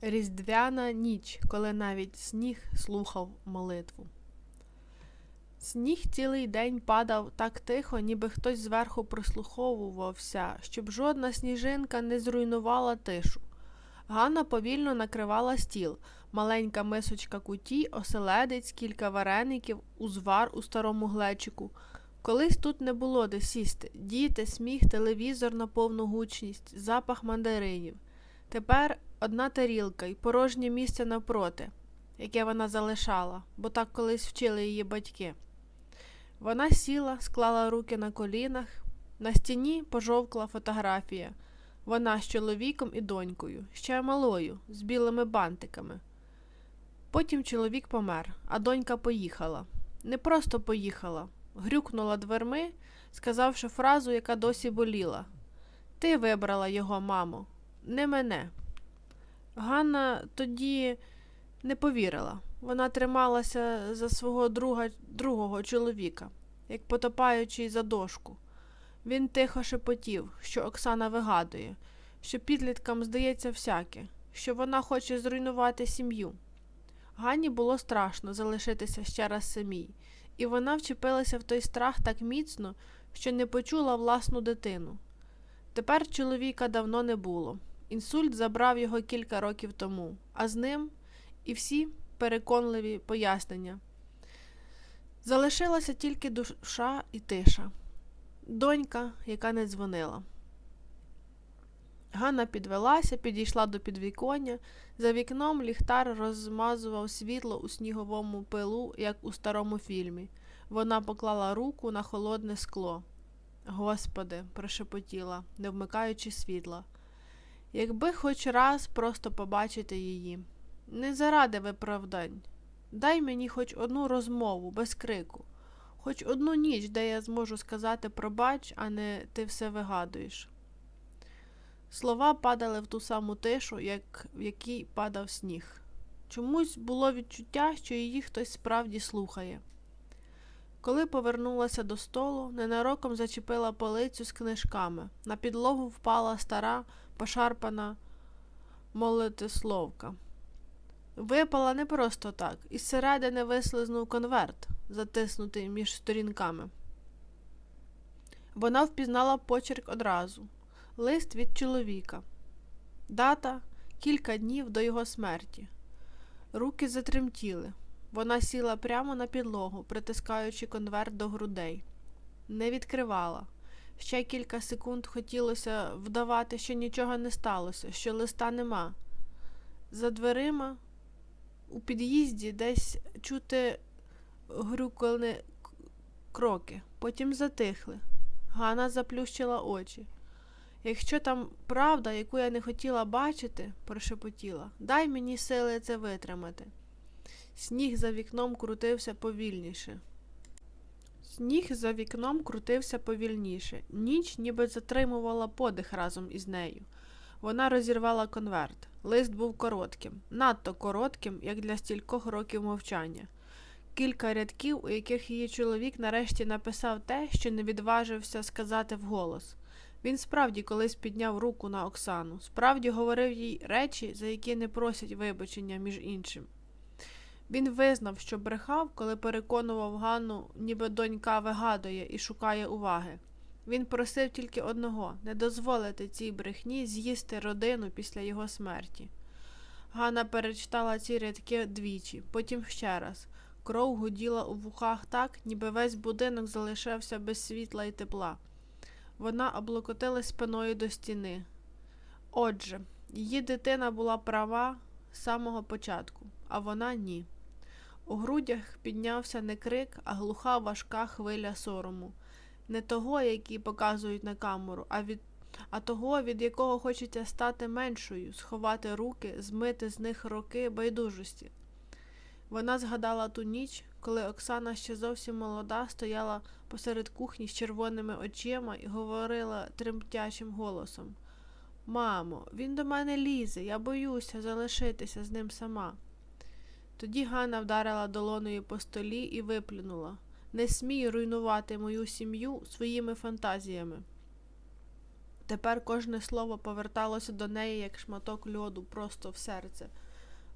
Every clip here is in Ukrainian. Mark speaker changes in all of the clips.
Speaker 1: Різдвяна ніч, коли навіть сніг слухав молитву. Сніг цілий день падав так тихо, ніби хтось зверху прислуховувався, щоб жодна сніжинка не зруйнувала тишу. Ганна повільно накривала стіл, маленька мисочка куті, оселедець, кілька вареників, узвар у старому глечику. Колись тут не було де сісти. Діти, сміх, телевізор на повну гучність, запах мандаринів. Тепер одна тарілка і порожнє місце навпроти, яке вона залишала, бо так колись вчили її батьки. Вона сіла, склала руки на колінах. На стіні пожовкла фотографія. Вона з чоловіком і донькою, ще малою, з білими бантиками. Потім чоловік помер, а донька поїхала. Не просто поїхала, грюкнула дверми, сказавши фразу, яка досі боліла. Ти вибрала його, мамо, не мене. Ганна тоді не повірила. Вона трималася за свого друга, другого чоловіка, як потопаючий за дошку. Він тихо шепотів, що Оксана вигадує, що підліткам здається всяке, що вона хоче зруйнувати сім'ю. Ганні було страшно залишитися ще раз самій, і вона вчепилася в той страх так міцно, що не почула власну дитину. Тепер чоловіка давно не було. Інсульт забрав його кілька років тому, а з ним і всі переконливі пояснення. Залишилася тільки душа і тиша, донька, яка не дзвонила. Ганна підвелася, підійшла до підвіконня. За вікном ліхтар розмазував світло у сніговому пилу, як у старому фільмі. Вона поклала руку на холодне скло. Господи, прошепотіла, не вмикаючи світла. Якби хоч раз просто побачити її. Не заради виправдань. Дай мені хоч одну розмову, без крику, хоч одну ніч, де я зможу сказати пробач, а не ти все вигадуєш. Слова падали в ту саму тишу, як в якій падав сніг. Чомусь було відчуття, що її хтось справді слухає. Коли повернулася до столу, ненароком зачепила полицю з книжками. На підлогу впала стара, пошарпана молитисловка. Випала не просто так, із середини вислизнув конверт, затиснутий між сторінками. Вона впізнала почерк одразу лист від чоловіка. Дата кілька днів до його смерті. Руки затремтіли. Вона сіла прямо на підлогу, притискаючи конверт до грудей. Не відкривала. Ще кілька секунд хотілося вдавати, що нічого не сталося, що листа нема. За дверима у під'їзді десь чути грюкали кроки, потім затихли. Ганна заплющила очі. Якщо там правда, яку я не хотіла бачити, прошепотіла, дай мені сили це витримати. Сніг за вікном крутився повільніше. Сніг за вікном крутився повільніше. Ніч ніби затримувала подих разом із нею. Вона розірвала конверт. Лист був коротким, надто коротким, як для стількох років мовчання. Кілька рядків, у яких її чоловік нарешті написав те, що не відважився сказати вголос. Він справді колись підняв руку на Оксану, справді говорив їй речі, за які не просять вибачення, між іншим. Він визнав, що брехав, коли переконував Ганну, ніби донька вигадує і шукає уваги. Він просив тільки одного не дозволити цій брехні з'їсти родину після його смерті. Ганна перечитала ці рядки двічі, потім ще раз. Кров гуділа у вухах так, ніби весь будинок залишався без світла і тепла. Вона облокотилась спиною до стіни. Отже, її дитина була права з самого початку, а вона ні. У грудях піднявся не крик, а глуха важка хвиля сорому, не того, який показують на камеру, а від а того, від якого хочеться стати меншою, сховати руки, змити з них роки байдужості. Вона згадала ту ніч, коли Оксана ще зовсім молода стояла посеред кухні з червоними очима і говорила тремтячим голосом Мамо, він до мене лізе, я боюся залишитися з ним сама. Тоді Ганна вдарила долоною по столі і виплюнула Не смій руйнувати мою сім'ю своїми фантазіями. Тепер кожне слово поверталося до неї, як шматок льоду, просто в серце.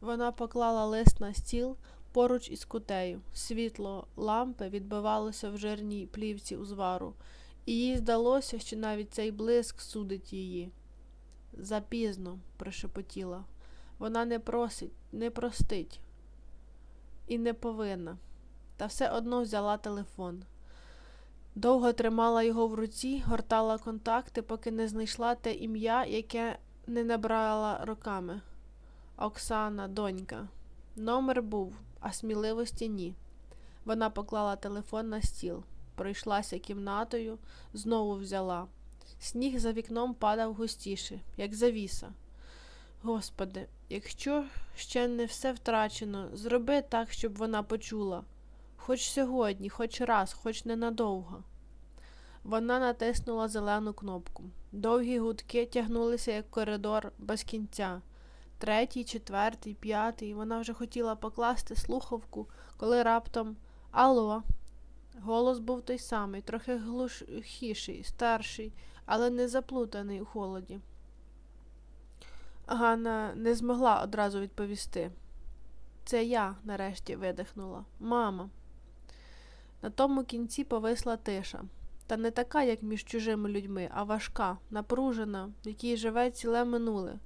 Speaker 1: Вона поклала лист на стіл поруч із кутею. Світло лампи відбивалося в жирній плівці узвару, і їй здалося, що навіть цей блиск судить її. Запізно, прошепотіла. Вона не просить, не простить і не повинна. Та все одно взяла телефон. Довго тримала його в руці, гортала контакти, поки не знайшла те ім'я, яке не набрала роками. Оксана, донька. Номер був, а сміливості ні. Вона поклала телефон на стіл, пройшлася кімнатою, знову взяла. Сніг за вікном падав густіше, як завіса. Господи, якщо ще не все втрачено, зроби так, щоб вона почула. Хоч сьогодні, хоч раз, хоч ненадовго. Вона натиснула зелену кнопку. Довгі гудки тягнулися, як коридор без кінця. Третій, четвертий, п'ятий. Вона вже хотіла покласти слухавку, коли раптом Алло. Голос був той самий, трохи глухіший, старший, але не заплутаний у холоді. Ганна не змогла одразу відповісти. Це я, нарешті, видихнула. Мама. На тому кінці повисла тиша, та не така, як між чужими людьми, а важка, напружена, в якій живе ціле минуле.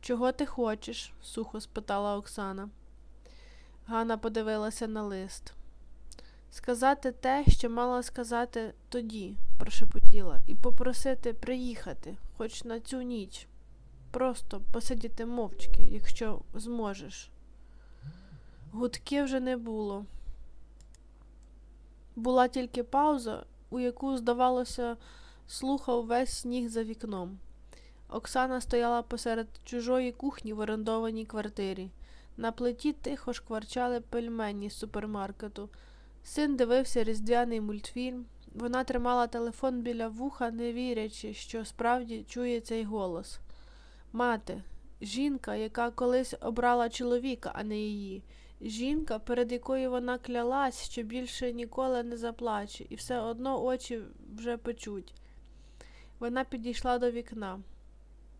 Speaker 1: Чого ти хочеш? сухо спитала Оксана. Ганна подивилася на лист. Сказати те, що мала сказати тоді, прошепотіла, і попросити приїхати, хоч на цю ніч. Просто посидіти мовчки, якщо зможеш. Гудки вже не було. Була тільки пауза, у яку, здавалося, слухав весь сніг за вікном. Оксана стояла посеред чужої кухні в орендованій квартирі. На плиті тихо шкварчали пельмені з супермаркету. Син дивився різдвяний мультфільм. Вона тримала телефон біля вуха, не вірячи, що справді чує цей голос. Мати, жінка, яка колись обрала чоловіка, а не її. Жінка, перед якою вона клялась, що більше ніколи не заплаче, і все одно очі вже печуть. Вона підійшла до вікна.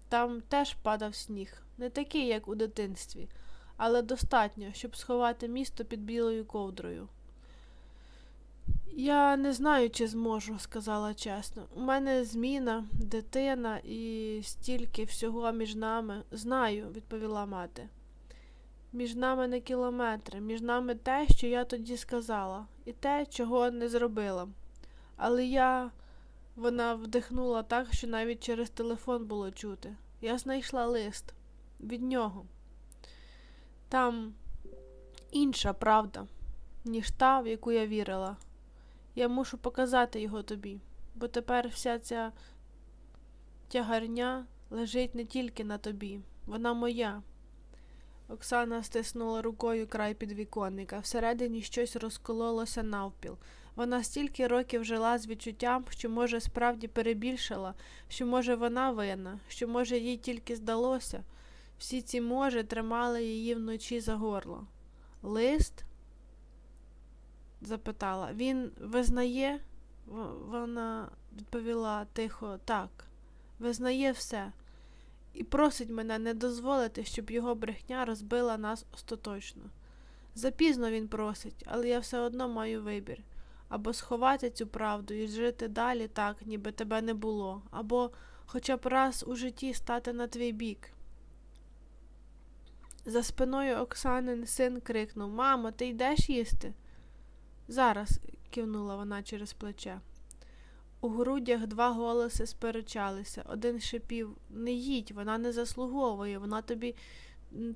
Speaker 1: Там теж падав сніг, не такий, як у дитинстві, але достатньо, щоб сховати місто під білою ковдрою. Я не знаю, чи зможу, сказала чесно. У мене зміна, дитина і стільки всього між нами. Знаю, відповіла мати. Між нами не кілометри, між нами те, що я тоді сказала, і те, чого не зробила. Але я. Вона вдихнула так, що навіть через телефон було чути. Я знайшла лист від нього. Там інша правда, ніж та, в яку я вірила. Я мушу показати його тобі, бо тепер вся ця тягарня лежить не тільки на тобі, вона моя. Оксана стиснула рукою край підвіконника. Всередині щось розкололося навпіл. Вона стільки років жила з відчуттям, що, може, справді перебільшила, що, може, вона винна, що, може, їй тільки здалося. Всі ці може тримали її вночі за горло. Лист? Запитала. Він визнає? Вона відповіла тихо, так, визнає все і просить мене не дозволити, щоб його брехня розбила нас остаточно. Запізно він просить, але я все одно маю вибір або сховати цю правду і жити далі так, ніби тебе не було, або хоча б раз у житті стати на твій бік. За спиною Оксанин син крикнув Мамо, ти йдеш їсти? Зараз, кивнула вона через плече. У грудях два голоси сперечалися. Один шипів Не їдь, вона не заслуговує, вона тобі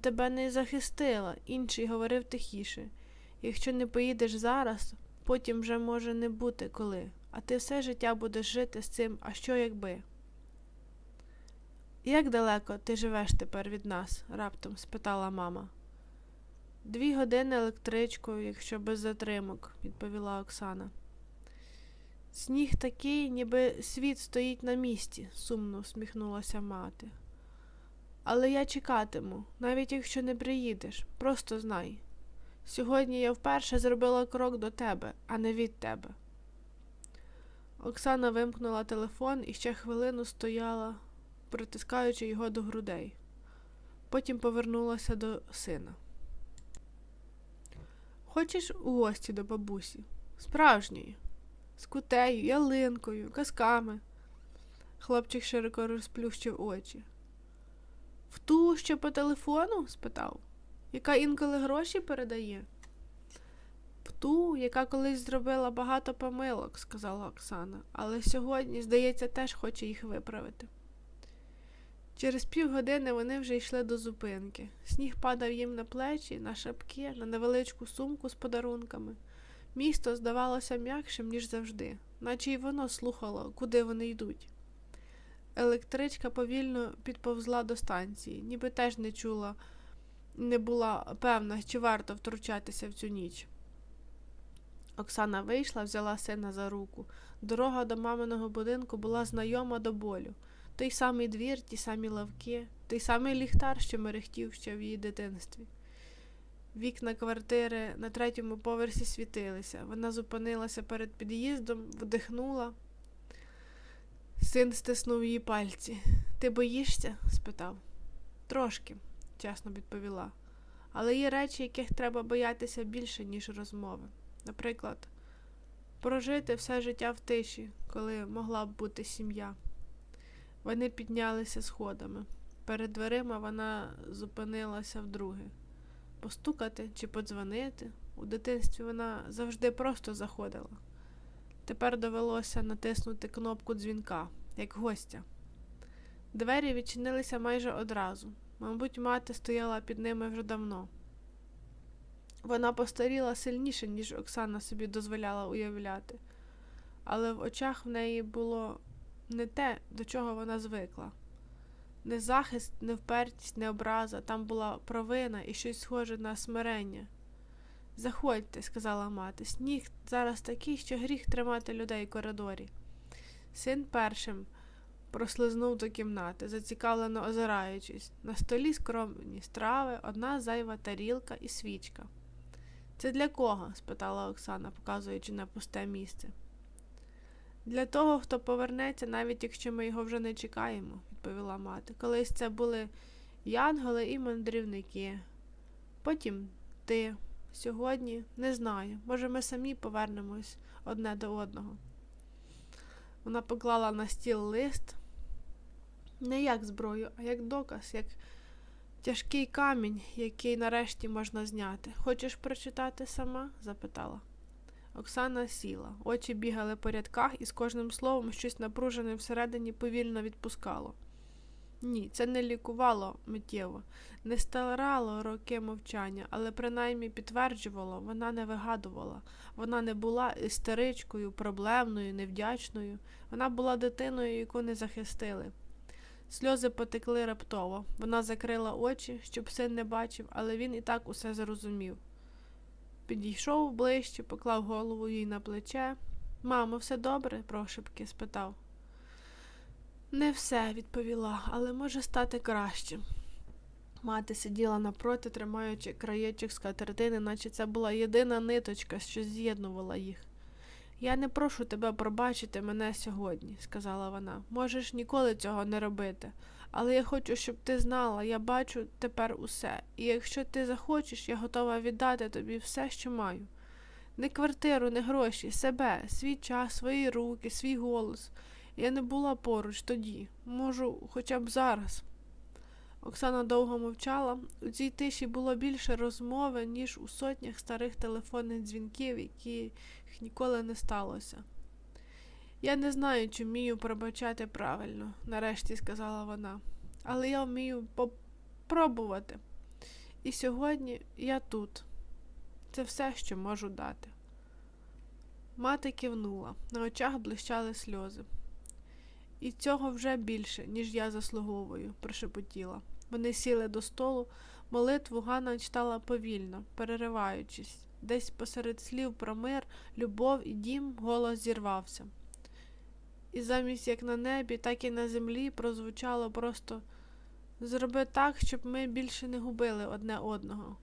Speaker 1: тебе не захистила. Інший говорив тихіше. Якщо не поїдеш зараз, потім вже може не бути коли, а ти все життя будеш жити з цим, а що якби? Як далеко ти живеш тепер від нас? раптом спитала мама. Дві години електричкою, якщо без затримок, відповіла Оксана. Сніг такий, ніби світ стоїть на місці, сумно всміхнулася мати. Але я чекатиму, навіть якщо не приїдеш, просто знай. Сьогодні я вперше зробила крок до тебе, а не від тебе. Оксана вимкнула телефон і ще хвилину стояла, притискаючи його до грудей. Потім повернулася до сина. Хочеш у гості до бабусі? Справжньої, з кутею, ялинкою, казками. Хлопчик широко розплющив очі. В ту, що по телефону? спитав, яка інколи гроші передає. В ту, яка колись зробила багато помилок, сказала Оксана, але сьогодні, здається, теж хоче їх виправити. Через півгодини вони вже йшли до зупинки. Сніг падав їм на плечі, на шапки, на невеличку сумку з подарунками. Місто здавалося м'якшим, ніж завжди, наче й воно слухало, куди вони йдуть. Електричка повільно підповзла до станції, ніби теж не чула, не була певна, чи варто втручатися в цю ніч. Оксана вийшла, взяла сина за руку. Дорога до маминого будинку була знайома до болю. Той самий двір, ті самі лавки, той самий ліхтар, що мерехтів ще в її дитинстві. Вікна квартири на третьому поверсі світилися. Вона зупинилася перед під'їздом, вдихнула. Син стиснув її пальці. Ти боїшся? спитав. Трошки, чесно відповіла. Але є речі, яких треба боятися більше, ніж розмови. Наприклад, прожити все життя в тиші, коли могла б бути сім'я. Вони піднялися сходами. Перед дверима вона зупинилася вдруге. Постукати чи подзвонити. У дитинстві вона завжди просто заходила. Тепер довелося натиснути кнопку дзвінка, як гостя. Двері відчинилися майже одразу. Мабуть, мати стояла під ними вже давно. Вона постаріла сильніше, ніж Оксана собі дозволяла уявляти, але в очах в неї було не те, до чого вона звикла. Не захист, не впертість, не образа, там була провина і щось схоже на смирення. Заходьте, сказала мати, сніг зараз такий, що гріх тримати людей в коридорі. Син першим прослизнув до кімнати, зацікавлено озираючись. На столі скромні страви, одна зайва тарілка і свічка. Це для кого? спитала Оксана, показуючи на пусте місце. Для того, хто повернеться, навіть якщо ми його вже не чекаємо, відповіла мати. Колись це були янголи і мандрівники. Потім ти. Сьогодні не знаю. Може, ми самі повернемось одне до одного. Вона поклала на стіл лист не як зброю, а як доказ, як тяжкий камінь, який нарешті можна зняти. Хочеш прочитати сама? запитала. Оксана сіла, очі бігали по рядках, і з кожним словом щось напружене всередині повільно відпускало. Ні, це не лікувало миттєво, не старало роки мовчання, але принаймні підтверджувало, вона не вигадувала, вона не була істеричкою, проблемною, невдячною, вона була дитиною, яку не захистили. Сльози потекли раптово. Вона закрила очі, щоб син не бачив, але він і так усе зрозумів. Підійшов ближче, поклав голову їй на плече. Мамо, все добре? прошепки спитав. Не все, відповіла, але може стати краще. Мати сиділа напроти, тримаючи краєчок скатертини, наче це була єдина ниточка, що з'єднувала їх. Я не прошу тебе пробачити мене сьогодні, сказала вона. Можеш ніколи цього не робити. Але я хочу, щоб ти знала, я бачу тепер усе, і якщо ти захочеш, я готова віддати тобі все, що маю. Не квартиру, не гроші, себе, свій час, свої руки, свій голос. Я не була поруч тоді, можу, хоча б зараз. Оксана довго мовчала. У цій тиші було більше розмови, ніж у сотнях старих телефонних дзвінків, яких ніколи не сталося. Я не знаю, чи вмію пробачати правильно, нарешті сказала вона, але я вмію попробувати. І сьогодні я тут. Це все, що можу дати. Мати кивнула, на очах блищали сльози. І цього вже більше, ніж я заслуговую, прошепотіла. Вони сіли до столу, молитву Ганна читала повільно, перериваючись. Десь посеред слів про мир, любов і дім голос зірвався. І замість як на небі, так і на землі прозвучало просто зроби так, щоб ми більше не губили одне одного.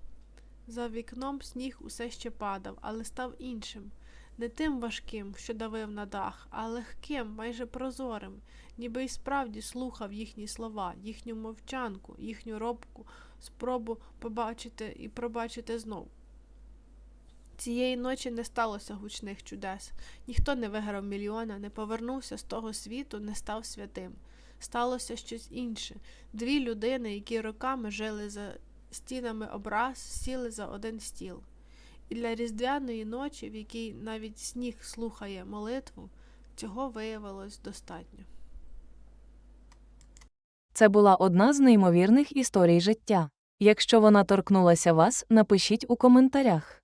Speaker 1: За вікном сніг усе ще падав, але став іншим, Не тим важким, що давив на дах, а легким, майже прозорим, ніби й справді слухав їхні слова, їхню мовчанку, їхню робку, спробу побачити і пробачити знов. Цієї ночі не сталося гучних чудес. Ніхто не виграв мільйона, не повернувся з того світу, не став святим. Сталося щось інше. Дві людини, які роками жили за стінами образ, сіли за один стіл. І для різдвяної ночі, в якій навіть сніг слухає молитву, цього виявилось достатньо.
Speaker 2: Це була одна з неймовірних історій життя. Якщо вона торкнулася вас, напишіть у коментарях.